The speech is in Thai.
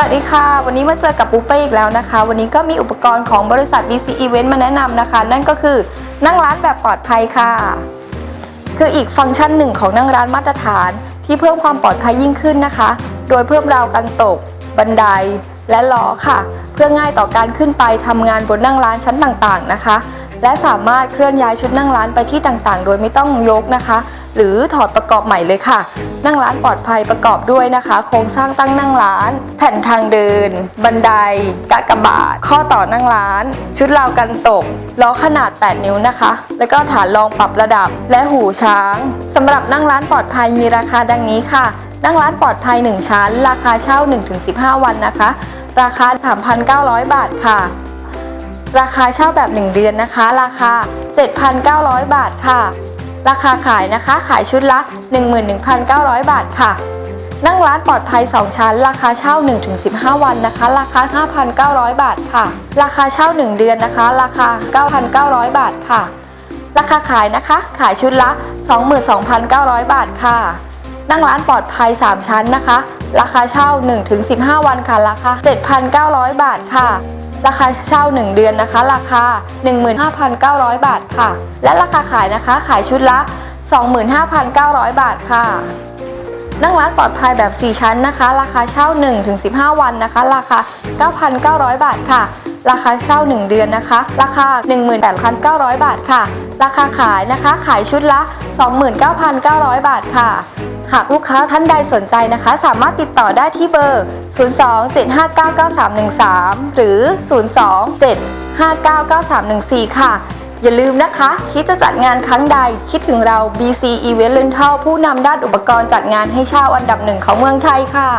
สวัสดีค่ะ วันนี้มาเจอกับปูเป้อีกแล้วนะคะ วันนี้ก็มีอุปกรณ์ของบริษัท BC Event มาแนะนำนะคะ นั่นก็คือนั่งร้านแบบปลอดภัยค่ะ คืออีกฟังก์ชันหนึ่งของนั่งร้านมาตรฐาน ที่เพิ่มความปลอดภัยยิ่งขึ้นนะคะ โดยเพิ่มราวกันตก บันได และล้อค่ะ เพื่อง่ายต่อการขึ้นไปทำงานบนนั่งร้านชั้นต่างๆนะคะ และสามารถเคลื่อนย้ายชุดนั่งร้านไปที่ต่างๆ โดยไม่ต้องยกนะคะ หรือถอดประกอบใหม่เลยค่ะ นั่งร้านปลอดภัยประกอบด้วยนะคะ โครงสร้างตั้งนั่งร้าน แผ่นทางเดิน บันไดกากบาท ข้อต่อนั่งร้าน ชุดราวกันตกล้อขนาด 8 นิ้วนะคะ แล้วก็ฐานรองปรับระดับและหูช้างสำหรับนั่งร้านปลอดภัยมีราคาดังนี้ค่ะ นั่งร้านปลอดภัย 1 ชั้น ราคาเช่า 1-15 วันนะคะ ราคา 3,900 บาทค่ะราคาเช่าแบบ 1 เดือนนะคะ ราคา 7,900 บาทค่ะ ราคาขายนะคะขายชุดละ 11,900 บาทค่ะ นั่งร้านปลอดภัย 2 ชั้น ราคาเช่า 1-15 วันนะคะ ราคา 5,900 บาทค่ะ ราคาเช่า 1 เดือนนะคะ ราคา 9,900 บาทค่ะ ราคาขายนะคะ ขายชุดละ 22,900 บาทค่ะ นั่งร้านปลอดภัย 3 ชั้นนะคะ ราคาเช่า 1-15 วันค่ะ ราคา 7,900 บาทค่ะ ราคาเช่า 1 เดือนนะคะ ราคา 15,900 บาทค่ะ และราคาขายนะคะขายชุดละ 25,900 บาทค่ะ นั่งร้านปลอดภัยแบบ 4 ชั้นนะคะ ราคาเช่า 1-15 วันนะคะ ราคา 9,900 บาทค่ะ ราคาเช่า 1 เดือนนะคะ ราคา 18,900 บาทค่ะ ราคาขายนะคะขายชุดละ 29,900 บาทค่ะ หากลูกค้าท่านใดสนใจนะคะ สามารถติดต่อได้ที่เบอร์ 02-759-9313 หรือ 02-759-9314 ค่ะ อย่าลืมนะคะ คิดจะจัดงานครั้งใด คิดถึงเรา BC Event Rental ผู้นำด้านอุปกรณ์จัดงานให้เช่าอันดับหนึ่งของเมืองไทยค่ะ